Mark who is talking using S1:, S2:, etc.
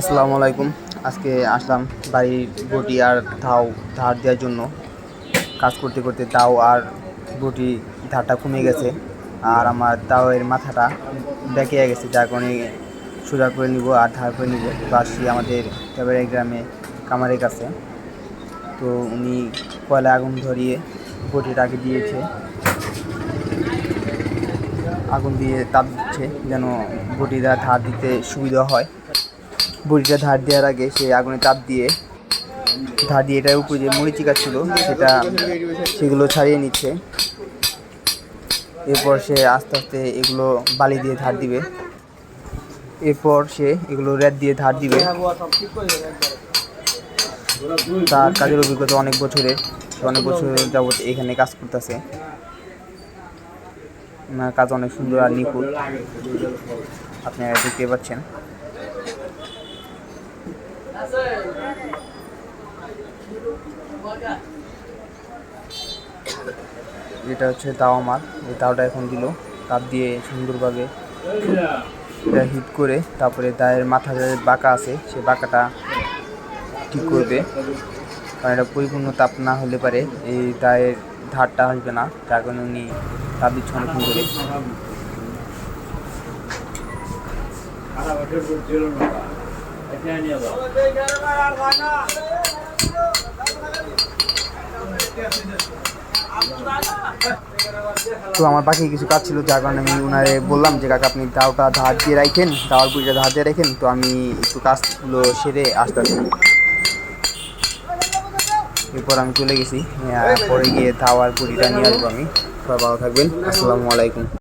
S1: আসসালামু আলাইকুম। আজকে আসলাম বাড়ির বটি আর ধাও, ধার দেওয়ার জন্য। কাজ করতে করতে দাও আর বটি ধারটা কমে গেছে আর আমার দাওয়ের মাথাটা বেঁকে গেছে, যার কারণে সোজা করে নিব আর ধার করে নিব। তো আসছি আমাদের এবারে গ্রামে কামারের কাছে। তো উনি কয়লা আগুন ধরিয়ে বটিটাকে দিয়েছে। আগুন দিয়ে তাপ দিচ্ছে যেন বটিটা ধার দিতে সুবিধা হয়। বড়িটা ধার দেওয়ার আগে সে আগুনে তাপ দিয়ে ধার দিয়ে এটার উপরে যে মরিচিকা ছিল, সেটা সেগুলো ছাড়িয়ে নিচ্ছে। এরপর সে আস্তে আস্তে এগুলো বালি দিয়ে ধার দিবে। এরপর সে এগুলো রেড দিয়ে ধার দিবে। তার কাজের অভিজ্ঞতা অনেক বছরের। অনেক বছর যাবত এখানে কাজ করতেছে। কাজ অনেক সুন্দর আর নিখুঁত। আপনারা দেখতে পাচ্ছেন। এটা হচ্ছে তাও আমার। এই তাওটা এখন দিল। তাপ দিয়ে সুন্দরভাবে এটা হিট করে তারপরে দায়ের মাথা যে বাঁকা আছে, সে বাঁকাটা ঠিক করবে। কারণ এটা পরিপূর্ণ তাপ না হলে পারে এই দায়ের ধারটা আসবে না। যার কারণে উনি তাপ দিচ্ছে অনেকক্ষণ করে তো আমার বাকি কিছু কাজ ছিল, যার কারণে আমি ওনারে বললাম যে, কাকা, আপনি দাওটা ধার দিয়ে রাখেন দাওয়ার বুড়িটা ধার দিয়ে রাখেন তো আমি একটু কাজগুলো সেরে আসতেছি। এরপর আমি চলে গেছি। পরে গিয়ে দাওয়ার বুড়িটা নিয়ে আসব আমি। সবাই ভালো থাকবেন। আসসালামু আলাইকুম।